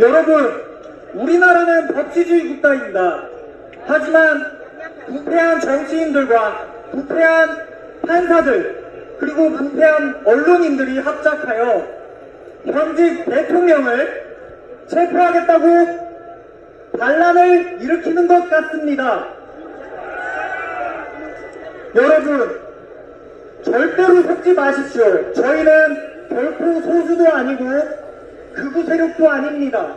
여러분, 우리나라는 법치주의 국가입니다. 하지만 부패한 정치인들과 부패한 판사들 그리고 부패한 언론인들이 합작하여 현직 대통령을 체포하겠다고 반란을 일으키는 것 같습니다. 여러분, 절대로 속지 마십시오. 저희는 결코 소수도 아니고 극우 세력도 아닙니다.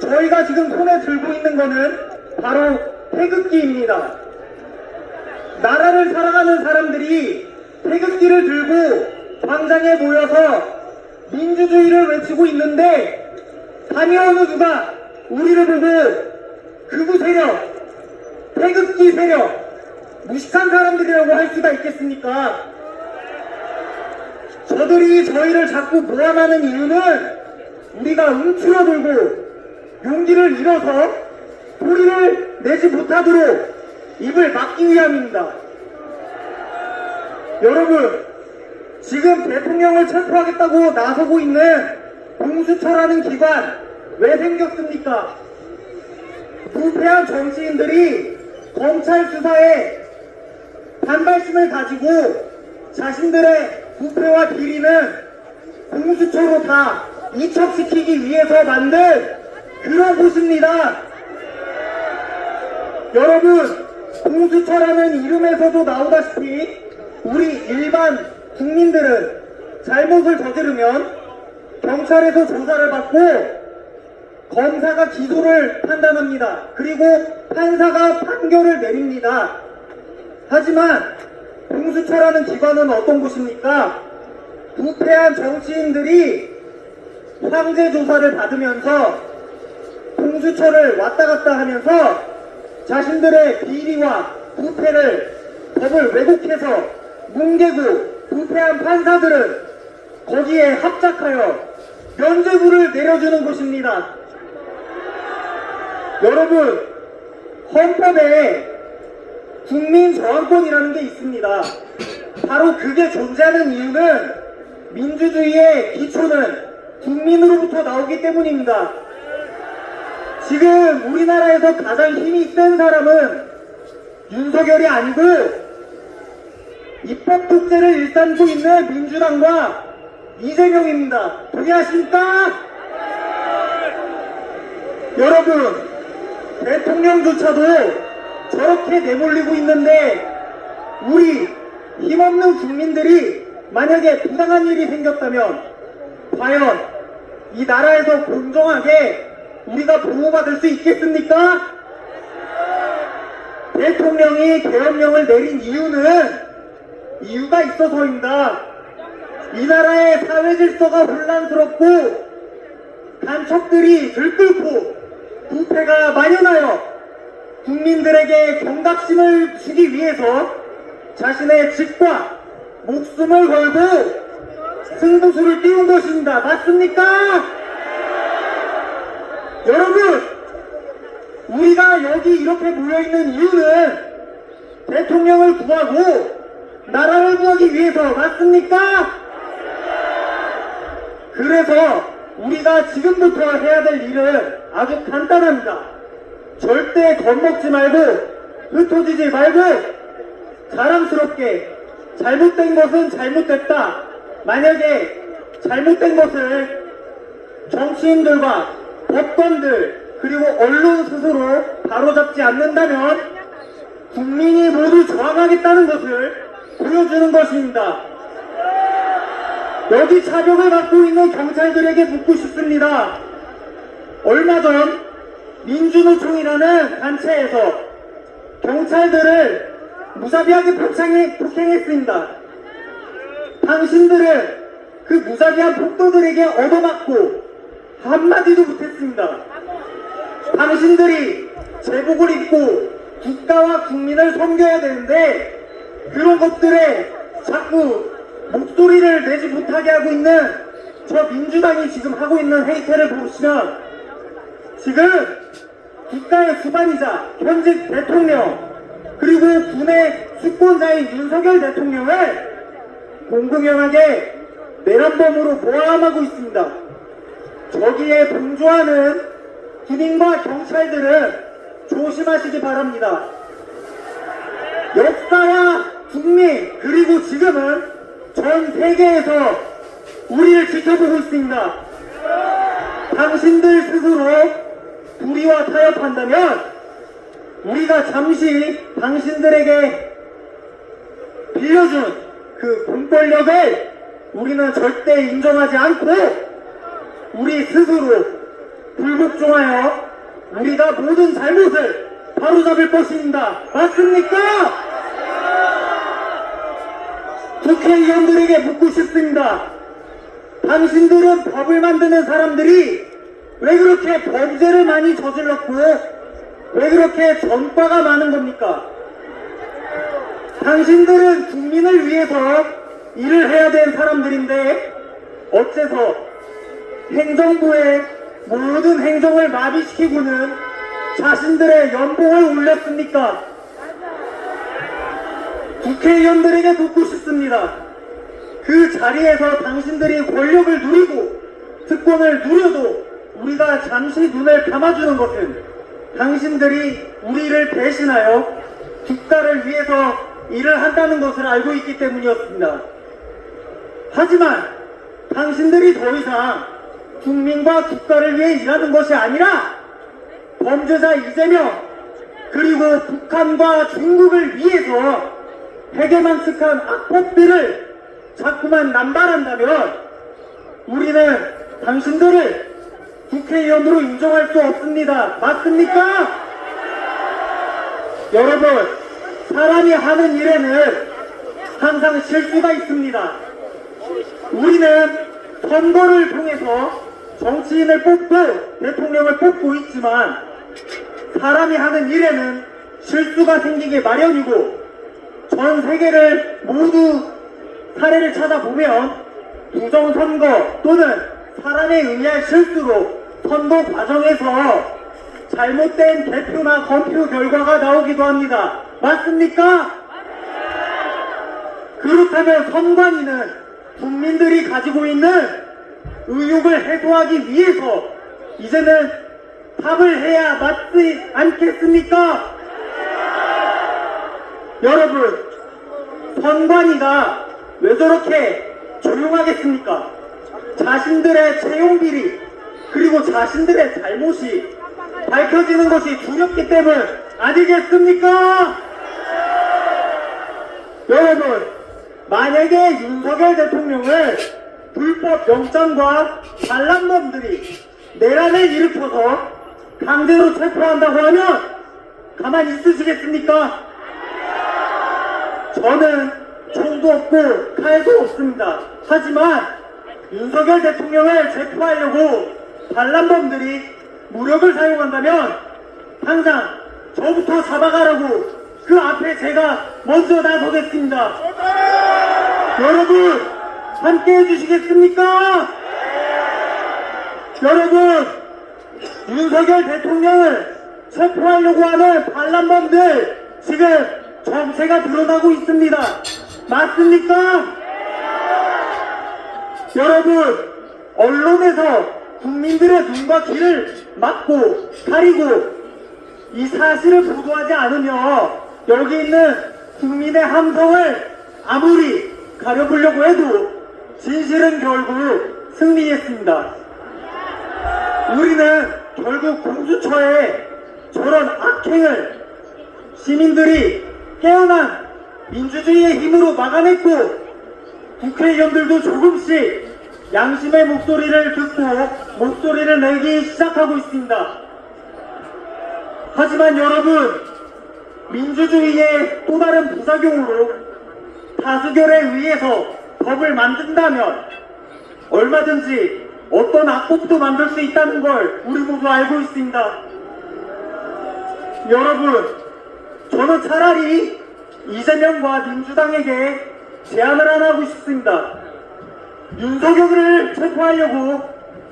저희가 지금 손에 들고 있는 거는 바로 태극기입니다. 나라를 사랑하는 사람들이 태극기를 들고 광장에 모여서 민주주의를 외치고 있는데 어느 누가 우리를 보고 극우 세력, 태극기 세력, 무식한 사람들이라고 할 수가 있겠습니까? 저들이 저희를 자꾸 모함하는 이유는 우리가 움츠러들고 용기를 잃어서 소리를 내지 못하도록 입을 막기 위함입니다. 여러분, 지금 대통령을 체포하겠다고 나서고 있는 공수처라는 기관 왜 생겼습니까? 부패한 정치인들이 검찰 수사에 반발심을 가지고 자신들의 부패와 비리는 공수처로 다 이첩시키기 위해서 만든 그런 곳입니다. 여러분, 공수처라는 이름에서도 나오다시피 우리 일반 국민들은 잘못을 저지르면 경찰에서 조사를 받고 검사가 기소를 판단합니다. 그리고 판사가 판결을 내립니다. 하지만 공수처라는 기관은 어떤 곳입니까? 부패한 정치인들이 황제 조사를 받으면서 공수처를 왔다 갔다 하면서 자신들의 비리와 부패를 법을 왜곡해서 뭉개고 부패한 판사들은 거기에 합작하여 면죄부를 내려주는 곳입니다. 여러분, 헌법에 국민 저항권이라는 게 있습니다. 바로 그게 존재하는 이유는 민주주의의 기초는 국민으로부터 나오기 때문입니다. 지금 우리나라에서 가장 힘이 센 사람은 윤석열이 아니고 입법 독재를 일삼고 있는 민주당과 이재명입니다. 동의하십니까? 여러분, 대통령조차도 저렇게 내몰리고 있는데 우리 힘없는 국민들이 만약에 부당한 일이 생겼다면 과연 이 나라에서 공정하게 우리가 보호받을 수 있겠습니까? 대통령이 계엄령을 내린 이유는 이유가 있어서입니다. 이 나라의 사회 질서가 혼란스럽고 간첩들이 들끓고 부패가 만연하여 국민들에게 경각심을 주기 위해서 자신의 집과 목숨을 걸고 승부수를 띄운 것입니다. 맞습니까? 여러분, 우리가 여기 이렇게 모여있는 이유는 대통령을 구하고 나라를 구하기 위해서 맞습니까? 그래서 우리가 지금부터 해야 될 일은 아주 간단합니다. 절대 겁먹지 말고 흩어지지 말고 자랑스럽게 잘못된 것은 잘못됐다. 만약에 잘못된 것을 정치인들과 법관들 그리고 언론 스스로 바로잡지 않는다면 국민이 모두 저항하겠다는 것을 보여주는 것입니다. 여기 차벽을 갖고 있는 경찰들에게 묻고 싶습니다. 얼마 전 민주노총이라는 단체에서 경찰들을 무자비하게 폭행했습니다. 당신들은 그 무자비한 폭도들에게 얻어맞고 한마디도 못했습니다. 당신들이 제복을 입고 국가와 국민을 섬겨야 되는데 그런 것들에 자꾸 목소리를 내지 못하게 하고 있는 저 민주당이 지금 하고 있는 행태를 보시면 지금 국가의 수반이자 현직 대통령 그리고 군의 수권자인 윤석열 대통령을 공공연하게 내란범으로 모함하고 있습니다. 저기에 동조하는 군인과 경찰들은 조심하시기 바랍니다. 역사와 국민 그리고 지금은 전 세계에서 우리를 지켜보고 있습니다. 당신들 스스로 불의와 타협한다면 우리가 잠시 당신들에게 빌려준 그 공권력을 우리는 절대 인정하지 않고 우리 스스로 불복종하여 우리가 모든 잘못을 바로잡을 것입니다. 맞습니까? 국회의원들에게 묻고 싶습니다. 당신들은 법을 만드는 사람들이 왜 그렇게 범죄를 많이 저질렀고 왜 그렇게 전과가 많은 겁니까? 당신들은 국민을 위해 서 일을 해야 될 사람들인데 어째서 행정부의 모든 행정을 마비시키고는 자신들의 연봉을 올렸습니까? 국회의원들에게 묻고 싶습니다. 그 자리에서 당신들이 권력을 누리고 특권을 누려도 우리가 잠시 눈을 감아주는 것은 당신들이 우리를 대신하여 국가를 위해서 일을 한다는 것을 알고 있기 때문이었습니다. 하지만 당신들이 더 이상 국민과 국가를 위해 일하는 것이 아니라 범죄자 이재명 그리고 북한과 중국을 위해서 해괴만측한 악법들을 자꾸만 남발한다면 우리는 당신들을 국회의원으로 인정할 수 없습니다. 맞습니까? 여러분, 사람이 하는 일에는 항상 실수가 있습니다. 우리는 선거를 통해서 정치인을 뽑고 대통령을 뽑고 있지만 사람이 하는 일에는 실수가 생기기 마련이고 전 세계를 모두 사례를 찾아보면 부정선거 또는 사람에 의한 실수로 선거 과정에서 잘못된 대표나 검표 결과가 나오기도 합니다. 맞습니까? 그렇다면 선관위는 국민들이 가지고 있는 의혹을 해소하기 위해서 이제는 답을 해야 맞지 않겠습니까? 여러분, 선관위가 왜 저렇게 조용하겠습니까? 자신들의 채용 비리, 그리고 자신들의 잘못이 밝혀지는 것이 두렵기 때문 아니겠습니까? 여러분, 만약에 윤석열 대통령을 불법 영장과 반란범들이 내란을 일으켜서 강제로 체포한다고 하면 가만히 있으시겠습니까? 저는 총도 없고 칼도 없습니다. 하지만 윤석열 대통령을 체포하려고 반란범들이 무력을 사용한다면 항상 저부터 잡아가라고 그 앞에 제가 먼저 나서겠습니다. 여러분 함께 해주시겠습니까? 여러분 윤석열 대통령을 체포하려고 하는 반란범들 지금 정체가 드러나고 있습니다. 맞습니까? 여러분 언론에서 국민들의 눈과 귀를 막고 가리고 이 사실을 보도하지 않으며 여기 있는 국민의 함성을 아무리 가려보려고 해도 진실은 결국 승리했습니다. 우리는 결국 공수처의 저런 악행을 시민들이 깨어난 민주주의의 힘으로 막아냈고 국회의원들도 조금씩 양심의 목소리를 듣고 목소리를 내기 시작하고 있습니다. 하지만 여러분, 민주주의의 또 다른 부작용으로 다수결에 의해서 법을 만든다면 얼마든지 어떤 악법도 만들 수 있다는 걸 우리 모두 알고 있습니다. 여러분, 저는 차라리 이재명과 민주당에게 제안을 하나 하고 싶습니다. 윤석열을 체포하려고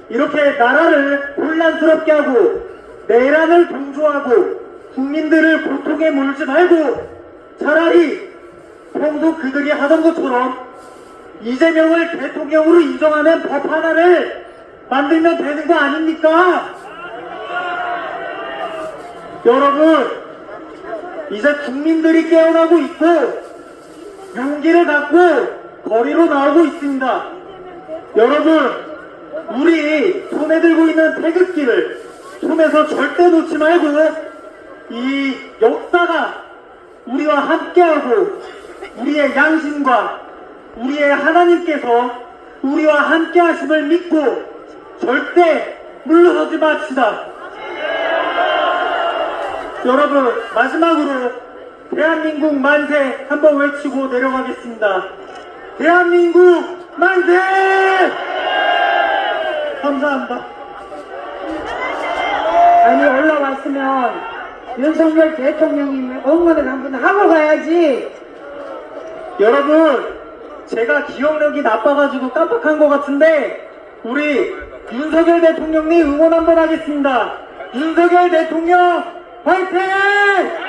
이렇게 나라를 혼란스럽게 하고 내란을 동조하고 국민들을 고통에 몰지 말고 차라리 평소 그들이 하던 것처럼 이재명을 대통령으로 인정하는 법 하나를 만들면 되는 거 아닙니까? 여러분, 이제 국민들이 깨어나고 있고, 용기를 갖고 거리로 나오고 있습니다. 여러분, 우리 손에 들고 있는 태극기를 손에서 절대 놓지 말고, 이 역사가 우리와 함께하고, 우리의 양심과 우리의 하나님께서 우리와 함께 하심을 믿고 절대 물러서지 맙시다. 여러분, 마지막으로 대한민국 만세 한번 외치고 내려가겠습니다. 대한민국 만세! 감사합니다. 아니 올라왔으면 윤석열 대통령님 응원을 한번 하고 가야지. 여러분, 제가 기억력이 나빠가지고 깜빡한 것 같은데, 우리 윤석열 대통령님 응원 한번 하겠습니다. 윤석열 대통령, 화이팅!